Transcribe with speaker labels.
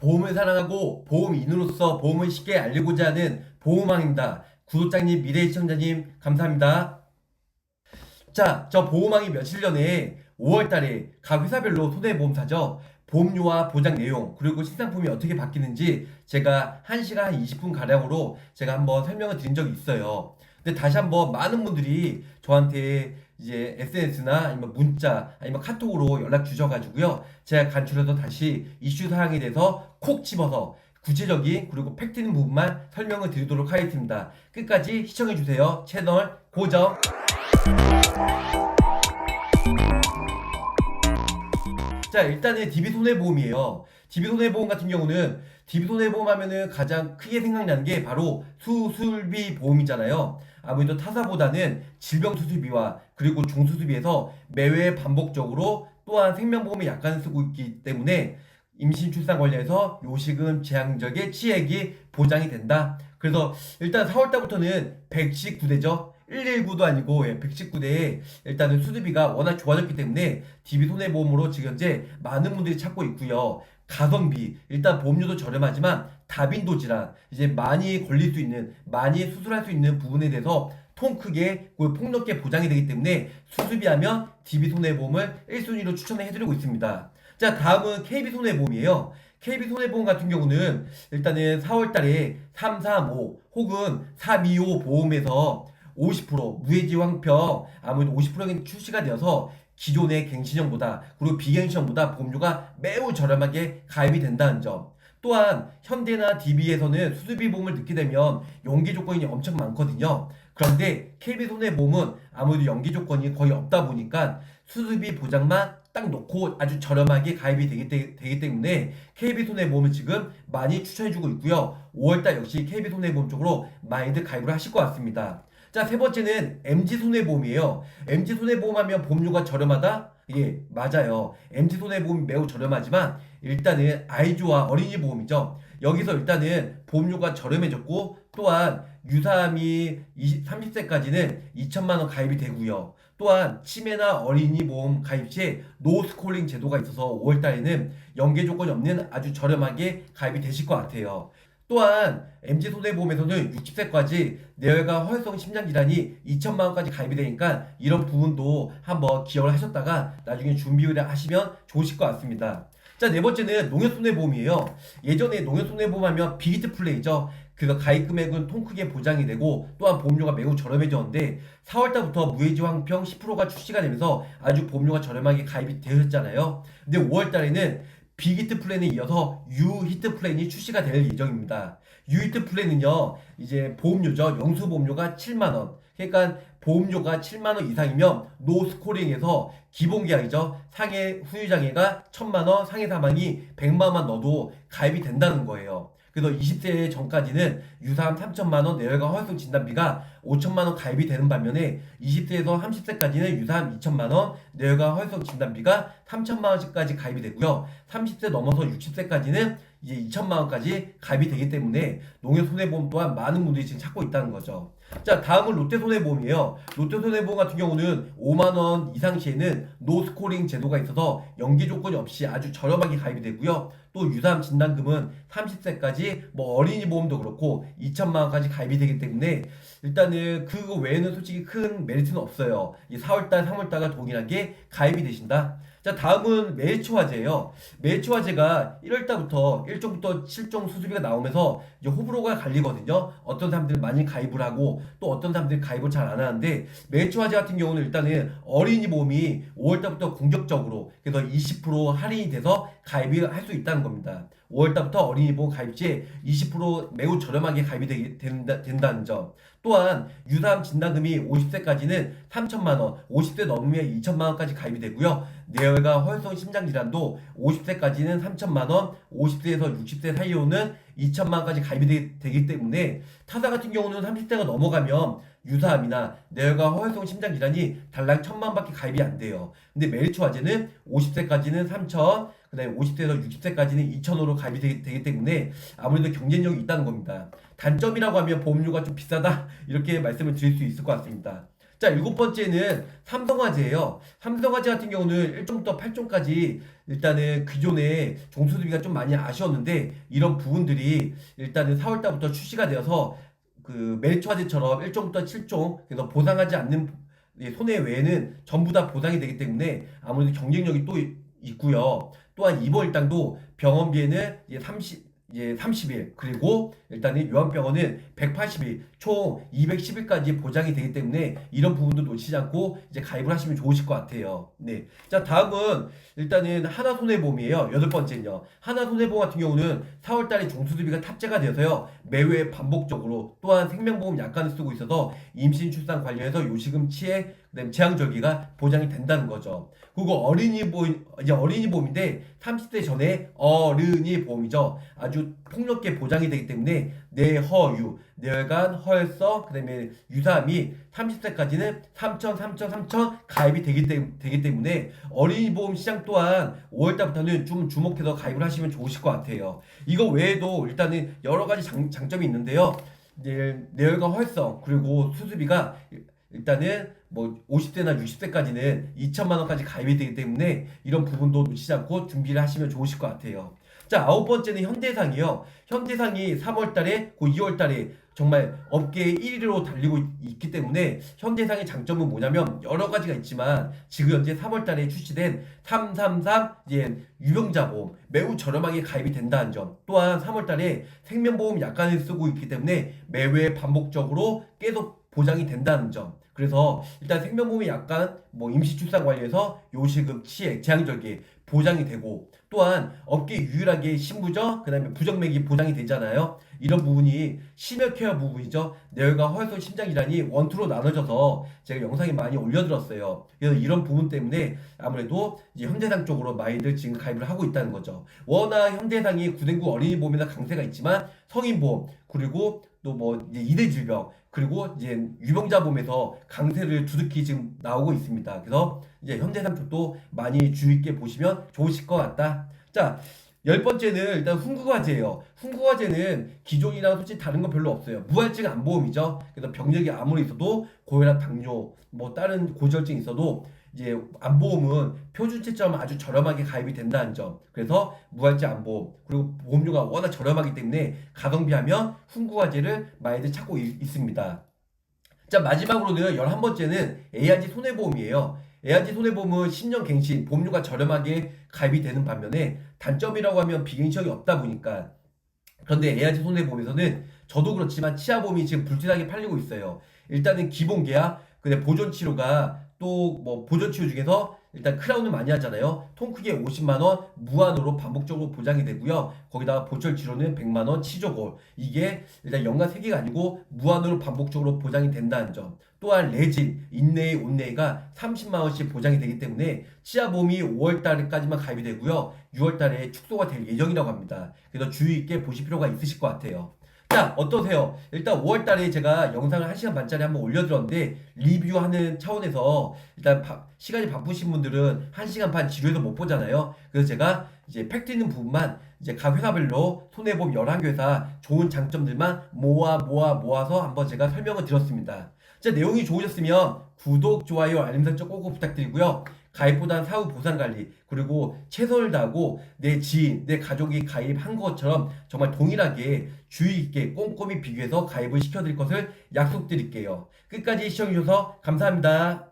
Speaker 1: 보험을 사랑하고 보험인으로서 보험을 쉽게 알리고자 하는 보험왕입니다. 구독자님, 미래 시청자님, 감사합니다. 자, 저 보험왕이 며칠 전에 5월달에 각 회사별로 손해보험사죠. 보험료와 보장 내용, 그리고 신상품이 어떻게 바뀌는지 제가 1시간 한 20분 가량으로 제가 한번 설명을 드린 적이 있어요. 근데 다시 한번 많은 분들이 저한테 이제 SNS나 아니면 문자 아니면 카톡으로 연락 주셔가지고요. 제가 간추려서 다시 이슈 사항에 대해서 콕 집어서 구체적인 그리고 팩트 있는 부분만 설명을 드리도록 하겠습니다. 끝까지 시청해주세요. 채널 고정. 자, 일단은 DB 손해보험이에요. DB 손해보험 같은 경우는 DB 손해보험 하면은 가장 크게 생각나는 게 바로 수술비 보험이잖아요. 아무래도 타사보다는 질병 수술비와 그리고 종수술비에서 매회 반복적으로 또한 생명보험에 약간을 쓰고 있기 때문에 임신 출산 관련해서 요식은 재앙적의 치액이 보장이 된다. 그래서 일단 4월달부터는 119대죠. 119도 아니고 119대에 일단은 수술비가 워낙 좋아졌기 때문에 DB 손해보험으로 지금 현재 많은 분들이 찾고 있고요. 가성비 일단 보험료도 저렴하지만 다빈도 질환 이제 많이 걸릴 수 있는 많이 수술할 수 있는 부분에 대해서 통 크게 그 폭넓게 보장이 되기 때문에 수술비하면 DB 손해보험을 1순위로 추천을 해드리고 있습니다. 자 다음은 KB 손해보험이에요. KB 손해보험 같은 경우는 일단은 4월달에 335 혹은 325 보험에서 50% 무해지 황평 아무래도 50%가 출시가 되어서 기존의 갱신형보다 그리고 비갱신형보다 보험료가 매우 저렴하게 가입이 된다는 점. 또한 현대나 DB에서는 수술비 보험을 넣게 되면 연기 조건이 엄청 많거든요. 그런데 KB 손해보험은 아무래도 연기 조건이 거의 없다 보니까 수술비 보장만 딱 놓고 아주 저렴하게 가입이 되기, 때- 되기 때문에 KB 손해보험을 지금 많이 추천해주고 있고요. 5월달 역시 KB 손해보험 쪽으로 많이들 가입을 하실 것 같습니다. 자, 세 번째는 MG 손해보험이에요. MG 손해보험 하면 보험료가 저렴하다? 예, 맞아요. MG 손해보험이 매우 저렴하지만 일단은 아이조와 어린이 보험이죠. 여기서 일단은 보험료가 저렴해졌고 또한 유사암이 20, 30세까지는 2천만 원 가입이 되고요. 또한 치매나 어린이 보험 가입 시에 노스콜링 제도가 있어서 5월 달에는 연계 조건이 없는 아주 저렴하게 가입이 되실 것 같아요. 또한 MG 손해보험에서는 60세까지 뇌혈관 허혈성 심장질환이 2천만 원까지 가입이 되니까 이런 부분도 한번 기억을 하셨다가 나중에 준비를 하시면 좋으실 것 같습니다. 자, 네 번째는 농협손해보험이에요. 예전에 농협손해보험 하면 비기트 플레이죠. 그래서 가입 금액은 통 크게 보장이 되고 또한 보험료가 매우 저렴해졌는데 4월달부터 무해지 황평 10%가 출시가 되면서 아주 보험료가 저렴하게 가입이 되었잖아요. 근데 5월달에는 빅히트 플랜에 이어서 유히트 플랜이 출시가 될 예정입니다. 유히트 플랜은요, 이제 보험료죠. 영수 보험료가 7만원. 그러니까 보험료가 7만원 이상이면 노스코링에서 기본 계약이죠. 상해 후유장애가 1000만원, 상해 사망이 100만원 넣어도 가입이 된다는 거예요. 그래서 20세 전까지는 유사암 3천만원, 뇌혈관 허혈성 진단비가 5천만 원 가입이 되는 반면에 20세에서 30세까지는 유사암 2천만원, 뇌혈관 허혈성 진단비가 3천만 원씩까지 가입이 되고요. 30세 넘어서 60세까지는 이제 2천만 원까지 가입이 되기 때문에 농협 손해보험 또한 많은 분들이 지금 찾고 있다는 거죠. 자, 다음은 롯데 손해보험이에요. 롯데 손해보험 같은 경우는 5만원 이상 시에는 노스코링 제도가 있어서 연기 조건이 없이 아주 저렴하게 가입이 되고요. 또 유사암 진단금은 30세까지 뭐 어린이 보험도 그렇고 2천만 원까지 가입이 되기 때문에 일단은 그거 외에는 솔직히 큰 메리트는 없어요. 이 4월달, 3월달과 동일하게 가입이 되신다. 자, 다음은 매일초화제예요. 매일초화제가 1월달부터 1종부터 7종 수수비가 나오면서 이제 호불호가 갈리거든요. 어떤 사람들은 많이 가입을 하고 또 어떤 사람들은 가입을 잘 안 하는데 매일초화제 같은 경우는 일단은 어린이 보험이 5월달부터 공격적으로 그래서 20% 할인이 돼서 가입이 할 수 있다는 겁니다. 5월달부터 어린이 보험 가입 시에 20% 매우 저렴하게 가입이 되기, 된다, 된다는 점. 또한 유사암 진단금이 50세까지는 3천만 원, 50세 넘으면 2천만 원까지 가입이 되고요. 뇌혈관 허혈성 심장 질환도 50세까지는 3천만 원, 50세에서 60세 사이로는 2천만 원까지 가입이 되, 되기 때문에 타사 같은 경우는 30세가 넘어가면 유사암이나 뇌혈관 허혈성 심장 질환이 달랑 천만 원밖에 가입이 안 돼요. 근데 메리츠화제는 50세까지는 3천, 그다음에 50세에서 60세까지는 2천으로 가입이 되기, 되기 때문에 아무래도 경쟁력이 있다는 겁니다. 단점이라고 하면 보험료가 좀 비싸다 이렇게 말씀을 드릴 수 있을 것 같습니다. 자, 일곱 번째는 삼성화재예요. 삼성화재 같은 경우는 1종부터 8종까지 일단은 기존에 종수수비가 좀 많이 아쉬웠는데 이런 부분들이 일단은 4월달부터 출시가 되어서 그 메리츠화재처럼 1종부터 7종 그래서 보상하지 않는 이 손해 외에는 전부 다 보상이 되기 때문에 아무래도 경쟁력이 또 이- 있고요. 또한 이번 일당도 병원비에는 이제 30 이제 30일. 그리고 일단은 요한병원은 180일 총 210일까지 보장이 되기 때문에 이런 부분도 놓치지 않고 이제 가입을 하시면 좋으실 것 같아요. 네. 자 다음은 일단은 하나손해보험이에요. 여덟 번째는요. 하나손해보험 같은 경우는 4월달에 종수수비가 탑재가 되어서요 매회 반복적으로 또한 생명보험 약관을 쓰고 있어서 임신 출산 관련해서 요식음 치해 그다음에 재앙절기가 보장이 된다는 거죠. 그리고 어린이 보험 이제 어린이 보험인데 30대 전에 어른이 보험이죠. 아주 폭넓게 보장이 되기 때문에 내허유, 뇌혈관, 허혈성, 그다음에 유사암이 30세까지는 3천, 3천, 3천 가입이 되기, 때, 되기 때문에 어린이 보험 시장 또한 5월달부터는 좀 주목해서 가입을 하시면 좋으실 것 같아요. 이거 외에도 일단은 여러 가지 장, 장점이 있는데요. 뇌혈관 활성 그리고 수수비가 일단은 뭐 50세나 60세까지는 2천만 원까지 가입이 되기 때문에 이런 부분도 놓치지 않고 준비를 하시면 좋으실 것 같아요. 자 아홉 번째는 현대상이요. 현대상이 3월 달에 그 2월 달에 정말 업계 1위로 달리고 있- 있기 때문에 현대상의 장점은 뭐냐면 여러 가지가 있지만 지금 현재 3월 달에 출시된 333 이제 유병자보험 매우 저렴하게 가입이 된다는 점 또한 3월 달에 생명보험 약관을 쓰고 있기 때문에 매회 반복적으로 계속 보장이 된다는 점 그래서 일단 생명보험이 약간 뭐 임시출산 관련해서 요식음, 치액, 재앙절개 보장이 되고 또한 업계 유일하게 신부적 그다음에 부정맥이 보장이 되잖아요. 이런 부분이 심혈 케어 부분이죠. 뇌혈관, 허혈성, 심장 질환이 원투로 나눠져서 제가 영상에 많이 올려드렸어요. 그래서 이런 부분 때문에 아무래도 이제 현대상 쪽으로 많이들 지금 가입을 하고 있다는 거죠. 워낙 현대상이 구den구 어린이 보험이나 강세가 있지만 성인 보험 그리고 또 뭐 이제 이대 질병 그리고 이제 유병자보험에서 강세를 두둑히 지금 나오고 있습니다. 그래서 이제 현대상 쪽도 많이 주의 있게 보시면 좋으실 것 같다. 자, 열 번째는 일단 훈구과제예요. 훈구과제는 기존이랑 솔직히 다른 거 별로 없어요. 무할증 안보험이죠. 그래서 병력이 아무리 있어도 고혈압, 당뇨, 뭐 다른 고지혈증 있어도 이제 안보험은 표준치점 아주 저렴하게 가입이 된다는 점. 그래서 무할증 안보험 그리고 보험료가 워낙 저렴하기 때문에 가성비하면 훈구과제를 많이들 찾고 있, 있습니다. 자 마지막으로는 11번째는 ARG 손해보험이에요. ARG 손해보험은 10년 갱신, 보험료가 저렴하게 가입이 되는 반면에 단점이라고 하면 비갱신형이 없다 보니까 그런데 ARG 손해보험에서는 저도 그렇지만 치아보험이 지금 불티나게 팔리고 있어요. 일단은 기본 계약, 근데 보존 치료가 또 뭐 보존 치료 중에서 일단 크라운을 많이 하잖아요. 통 크게 50만 원 무한으로 반복적으로 보장이 되고요. 거기다가 보철 치료는 100만 원 치조골. 이게 일단 연간 3개가 아니고 무한으로 반복적으로 보장이 된다는 점. 또한 레진, 인네이, 온네이가 30만 원씩 보장이 되기 때문에 치아 보험이 5월 달까지만 가입이 되고요. 6월 달에 축소가 될 예정이라고 합니다. 그래서 주의 있게 보실 필요가 있으실 것 같아요. 자, 어떠세요? 일단 5월 달에 제가 영상을 1시간 반짜리 한번 올려드렸는데 리뷰하는 차원에서 일단 바- 시간이 바쁘신 분들은 1시간 반 지루해서 못 보잖아요. 그래서 제가 이제 팩트 있는 부분만 이제 각 회사별로 손해보험 11회사 좋은 장점들만 모아 모아 모아서 한번 제가 설명을 드렸습니다. 자, 내용이 좋으셨으면 구독, 좋아요, 알림 설정 꼭꼭 부탁드리고요. 가입보단 사후 보상 관리 그리고 최선을 다하고 내 지인, 내 가족이 가입한 것처럼 정말 동일하게 주의 있게 꼼꼼히 비교해서 가입을 시켜드릴 것을 약속드릴게요. 끝까지 시청해주셔서 감사합니다.